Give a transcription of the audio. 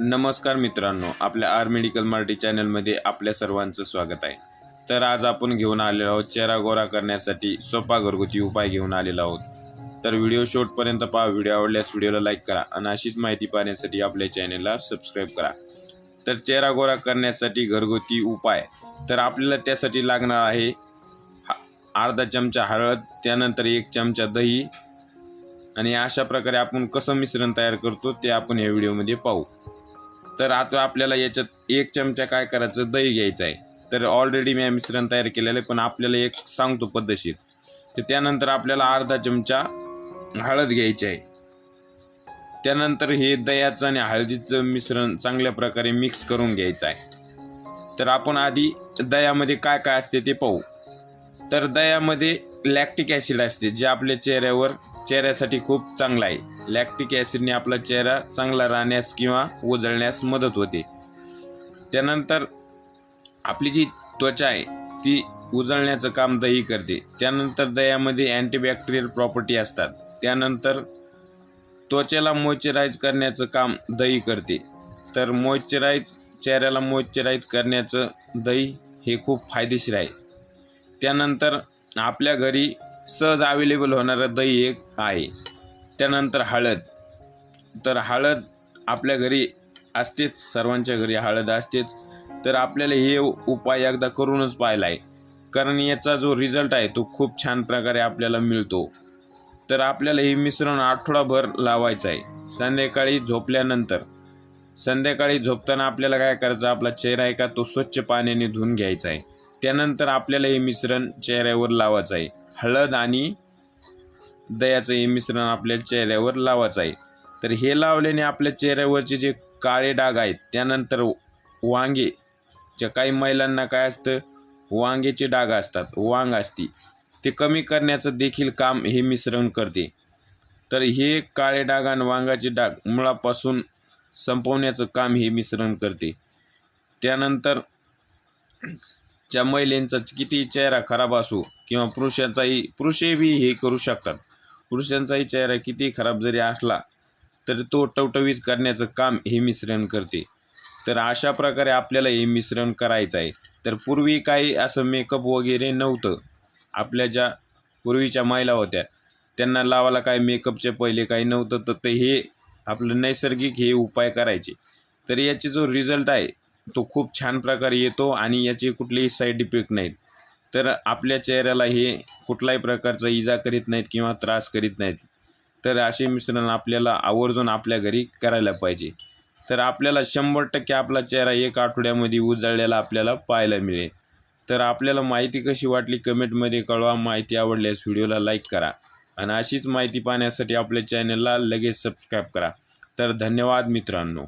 नमस्कार मित्रांनो आपल्या आर मेडिकल मराठी चॅनलमध्ये आपल्या सर्वांचं स्वागत आहे. तर आज आपण घेऊन आलेलो आहोत चेहरा गोरा करण्यासाठी सोपा घरगुती उपाय घेऊन आलेलो आहोत. तर व्हिडिओ शेवटपर्यंत पहा व्हिडिओ आवडल्यास व्हिडिओला लाईक करा आणि अशीच माहिती पाहण्यासाठी आपल्या चॅनलला सबस्क्राईब करा. तर चेहरा गोरा करण्यासाठी घरगुती उपाय तर आपल्याला त्यासाठी लागणार आहे अर्धा चमचा हळद त्यानंतर एक चमचा दही आणि अशा प्रकारे आपण कसं मिश्रण तयार करतो ते आपण या व्हिडिओमध्ये पाहू. तर आता आपल्याला याच्यात एक चमचा काय करायचं? दही घ्यायचं आहे. तर ऑलरेडी मी मिश्रण तयार केलेलं आहे पण आपल्याला एक सांगतो पद्धतशीर. तर त्यानंतर आपल्याला अर्धा चमचा हळद घ्यायची आहे. त्यानंतर हे दह्याचं आणि हळदीचं मिश्रण चांगल्या प्रकारे मिक्स करून घ्यायचं आहे. तर आपण आधी दह्यामध्ये काय काय असते ते पाहू. तर दह्यामध्ये लॅक्टिक ॲसिड असते जे आपल्या चेहऱ्यावर चेहऱ्यासाठी खूप चांगला आहे. लॅक्टिक ॲसिडने आपला चेहरा चांगला राहण्यास किंवा उजळण्यास मदत होते. त्यानंतर आपली जी त्वचा आहे ती उजळण्याचं काम दही करते. त्यानंतर दह्यामध्ये अँटीबॅक्टेरियल प्रॉपर्टी असतात. त्यानंतर त्वचेला मॉइश्चराईज करण्याचं काम दही करते. तर मॉइश्चराईज चेहऱ्याला मॉइश्चराईज करण्याचं दही हे खूप फायदेशीर आहे. त्यानंतर आपल्या घरी सहज अवेलेबल होणारं दही एक आहे. त्यानंतर हळद. तर हळद आपल्या घरी असतेच सर्वांच्या घरी हळद असतेच. तर आपल्याला हे उपाय एकदा करूनच पाहिला आहे कारण याचा जो रिझल्ट आहे तो खूप छान प्रकारे आपल्याला मिळतो. तर आपल्याला हे मिश्रण आठवडाभर लावायचं आहे. संध्याकाळी झोपल्यानंतर. संध्याकाळी झोपताना आपल्याला काय करायचं आपला चेहरा आहे का तो स्वच्छ पाण्याने धुवून घ्यायचा आहे. त्यानंतर आपल्याला हे मिश्रण चेहऱ्यावर लावायचं आहे. हळद आणि दह्याचं हे मिश्रण आपल्या चेहऱ्यावर लावायचं आहे. तर हे लावल्याने आपल्या चेहऱ्यावरचे जे काळे डाग आहेत त्यानंतर वांगे ज्या काही महिलांना काय असतं? वांगेचे डाग असतात वांग असती. ते कमी करण्याचं देखील काम हे मिश्रण करते. तर हे काळे डाग आणि वांगाचे डाग मुळापासून संपवण्याचं काम हे मिश्रण करते. त्यानंतर ज्या महिलेंचा किती चेहरा खराब असो किंवा पुरुषांचाही पुरुषेबी हे करू शकतात. पुरुषांचाही चेहरा किती खराब जरी असला तर तो टवटवीत करण्याचं काम हे मिश्रण करते. तर अशा प्रकारे आपल्याला हे मिश्रण करायचं आहे. तर पूर्वी काही असं मेकअप वगैरे नव्हतं. आपल्या ज्या पूर्वीच्या महिला होत्या त्यांना लावायला काही मेकअपचे पहिले काही नव्हतं. तर ते हे आपलं नैसर्गिक हे उपाय करायचे. तर याचे जो रिझल्ट आहे तो खूप छान प्रकारे येतो आणि याचे कुठलेही साईड इफेक्ट नाहीत. तर आपल्या चेहऱ्याला हे कुठल्याही प्रकारचा इजा करीत नाहीत किंवा त्रास करीत नाहीत. तर असे मिश्रण आपल्याला आवर्जून आपल्या घरी करायला पाहिजे. तर आपल्याला शंभर टक्के आपला चेहरा एक आठवड्यामध्ये उजळलेला आपल्याला पाहायला मिळेल. तर आपल्याला माहिती कशी वाटली कमेंटमध्ये कळवा. माहिती आवडल्यास व्हिडिओला लाईक करा. आणि अशीच माहिती पाहण्यासाठी आपल्या चॅनलला लगेच सबस्क्राईब करा. तर धन्यवाद मित्रांनो.